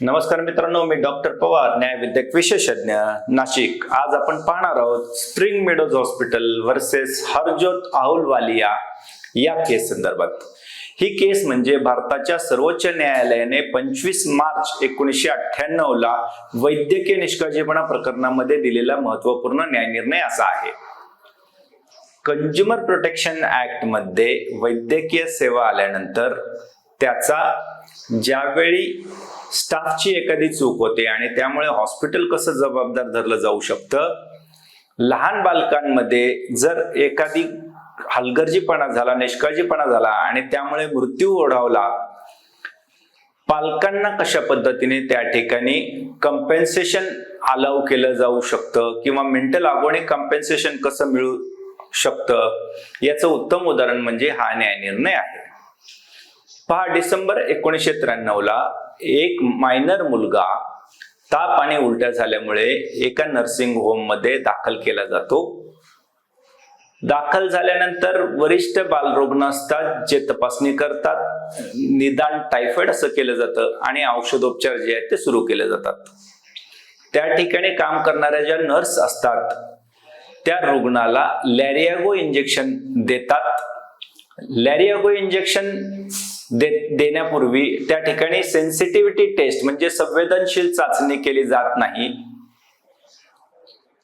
नमस्कार मित्रांनो मी डॉक्टर पवार न्यायविद्यक विशेषज्ञ नाशिक. आज आपण पाहणार आहोत Spring Meadows Hospital versus Harjot Ahluwalia या केस संदर्भात. ही केस म्हणजे भारताच्या सर्वोच्च न्यायालयाने पंचवीस मार्च एकोणीसशे अठ्ठ्याण्णव ला वैद्यकीय निष्काळजीपणा प्रकरणामध्ये दिलेला महत्त्वपूर्ण न्यायनिर्णय असा आहे. कंझ्युमर प्रोटेक्शन ऍक्टमध्ये वैद्यकीय सेवा आल्यानंतर त्याचा ज्यावेळी स्टाफची एखादी चूक होते आणि त्यामुळे हॉस्पिटल कसं जबाबदार धरलं जाऊ शकतं लहान बालकांमध्ये जर एखादी हलगर्जीपणा झाला निष्काळजीपणा झाला आणि त्यामुळे मृत्यू ओढावला पालकांना कशा पद्धतीने त्या ठिकाणी कम्पेन्सेशन अलाव केलं जाऊ शकतं किंवा मेंटल आगोणी कम्पेन्सेशन कसं मिळू शकतं याचं उत्तम उदाहरण म्हणजे हा न्यायनिर्णय आहे. पहा डिसेंबर एकोणीसशे त्र्याण्णवला एक मायनर मुलगा ताप आणि उलट्या झाल्यामुळे एका नर्सिंग होममध्ये दाखल केला जातो. दाखल झाल्यानंतर वरिष्ठ बालरुग्ण असतात जे तपासणी करतात. निदान टायफॉइड असं केलं जातं आणि औषधोपचार जे आहेत ते सुरू केले जातात. त्या ठिकाणी काम करणाऱ्या ज्या नर्स असतात त्या रुग्णाला लॅरियागो इंजेक्शन देतात. लॅरियागो इंजेक्शन दे देण्यापूर्वी त्या ठिकाणी सेन्सिटिव्हिटी टेस्ट म्हणजे संवेदनशील चाचणी केली जात नाही.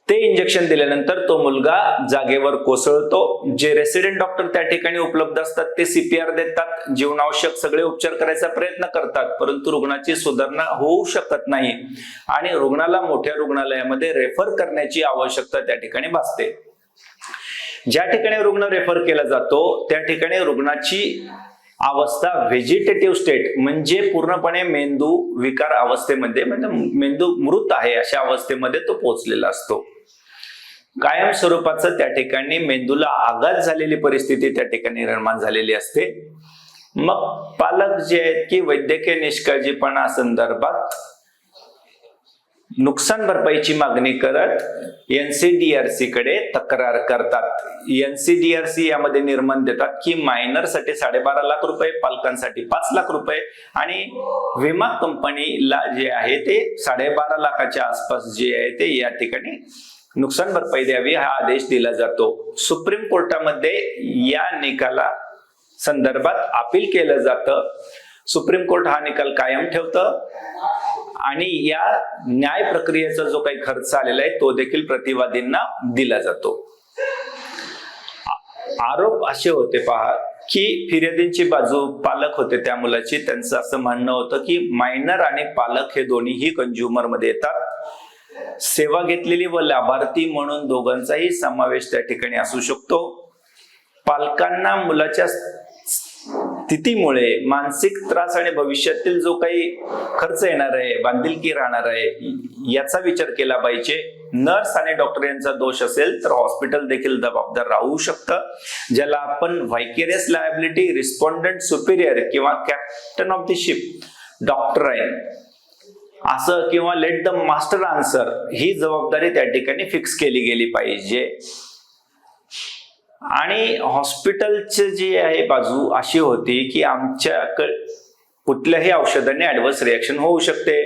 ते इंजेक्शन दिल्यानंतर तो मुलगा जागेवर कोसळतो. जे रेसिडेंट डॉक्टर त्या ठिकाणी उपलब्ध असतात ते सीपीआर देतात. जीवनावश्यक सगळे उपचार करायचा प्रयत्न करतात परंतु रुग्णाची सुधारणा होऊ शकत नाही आणि रुग्णाला मोठ्या रुग्णालयामध्ये रेफर करण्याची आवश्यकता त्या ठिकाणी भासते. ज्या ठिकाणी रुग्ण रेफर केला जातो त्या ठिकाणी रुग्णाची अवस्था व्हेजिटेटिव्ह स्टेट म्हणजे पूर्णपणे मेंदू विकार अवस्थेमध्ये म्हणजे मेंदू मृत आहे अशा अवस्थेमध्ये तो पोहोचलेला असतो. कायम स्वरूपाचं त्या ठिकाणी मेंदूला आघात झालेली परिस्थिती त्या ठिकाणी निर्माण झालेली असते. मग पालक जे आहेत की वैद्यकीय निष्काळजीपणा संदर्भात नुकसान भरपाईची मागणी करत एनसीडीआरसी कडे तक्रार करतात. एनसीडीआरसी यामध्ये निर्माण देतात की मायनरसाठी साडेबारा लाख रुपये पालकांसाठी पाच लाख रुपये आणि विमा कंपनीला जे आहे ते साडेबारा लाखाच्या आसपास जे आहे ते या ठिकाणी नुकसान भरपाई द्यावी हा आदेश दिला जातो. सुप्रीम कोर्टामध्ये या निकाला संदर्भात अपील केलं जातं. सुप्रीम कोर्ट हा निकाल कायम ठेवतं. आणि या न्याय प्रक्रियेचा जो काही खर्च आलेला आहे तो देखील प्रतिवादींना दिला जातो. आरोप असे होते पहा की फिर्यादींची बाजू पालक होते त्या मुलाची. त्यांचं असं म्हणणं होतं की मायनर आणि पालक हे दोन्हीही कंझ्युमरमध्ये येतात. सेवा घेतलेली व लाभार्थी म्हणून दोघांचाही समावेश त्या ठिकाणी असू शकतो. पालकांना मुलाच्या स्थितीमुळे मानसिक त्रास आणि भविष्यातील जो काही खर्च येणार आहे बांधिलकी राहणार आहे याचा विचार केला पाहिजे. नर्स आणि डॉक्टर यांचा दोष असेल तर हॉस्पिटल देखील जबाबदार राहू शकतं. ज्याला आपण व्हायकेरियस लायबिलिटी रिस्पॉन्डंट सुपिरियर किंवा captain of the ship doctor आहे. असं किंवा लेट द मास्टर आन्सर ही जबाबदारी त्या ठिकाणी फिक्स केली गेली पाहिजे. आणि हॉस्पिटलची जी आहे बाजू अशी होती की आमच्या कुठल्याही औषधाने ऍडव्हर्स रिॲक्शन होऊ शकते.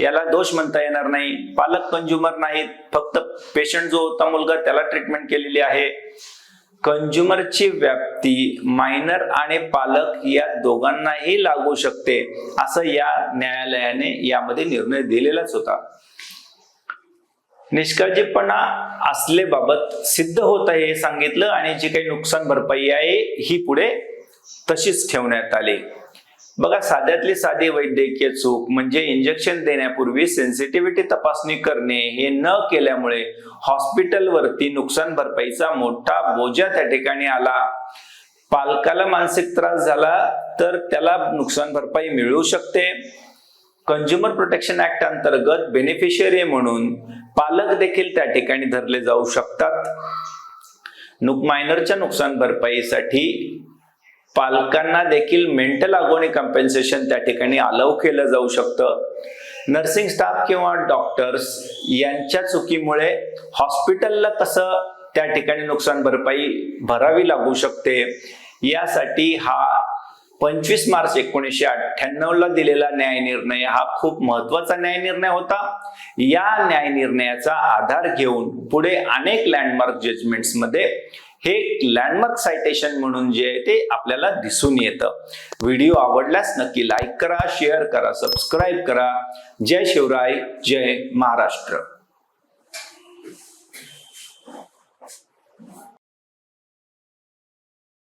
याला दोष म्हणता येणार नाही. पालक कंझ्युमर नाहीत. फक्त पेशंट जो होता मुलगा त्याला ट्रीटमेंट केलेली आहे. कंझ्युमरची व्याप्ती मायनर आणि पालक या दोघांनाही लागू शकते असं या न्यायालयाने यामध्ये निर्णय दिलेलाच होता. निष्काळजीपणा असलेबाबत सिद्ध होत आहे हे सांगितलं आणि जी काही नुकसान भरपाई आहे ही पुढे तशीच ठेवण्यात आली. बघा साध्यातली साधी वैद्यकीय चूक म्हणजे इंजेक्शन देण्यापूर्वी सेन्सिटिव्हिटी तपासणी करणे हे न केल्यामुळे हॉस्पिटलवरती नुकसान भरपाईचा मोठा बोजा त्या ठिकाणी आला. पालकाला मानसिक त्रास झाला तर त्याला नुकसान भरपाई मिळू शकते. कंझ्युमर प्रोटेक्शन ऍक्ट अंतर्गत बेनिफिशियरी म्हणून पालक देखील त्या ठिकाणी धरले जाऊ शकतात. नुक मायनरच्या नुकसान भरपाईसाठी पालकांना देखील मेंटल अगोनी कम्पेन्सेशन त्या ठिकाणी अलाव केलं जाऊ शकतं. नर्सिंग स्टाफ किंवा डॉक्टर्स यांच्या चुकीमुळे हॉस्पिटलला कसं त्या ठिकाणी नुकसान भरपाई भरावी लागू शकते? यासाठी हा पंचवीस मार्च एकोणीसशे अठ्ठ्याण्णव ला दिलेला न्याय निर्णय हा खूप महत्त्वाचा न्याय निर्णय होता. या न्याय निर्णयाचा आधार घेऊन पुढे अनेक लँडमार्क जजमेंट्समध्ये हे लँडमार्क सायटेशन म्हणून जे आहे ते आपल्याला दिसून येतं. व्हिडिओ आवडल्यास नक्की लाईक करा शेअर करा सबस्क्राईब करा. जय शिवराय जय महाराष्ट्र.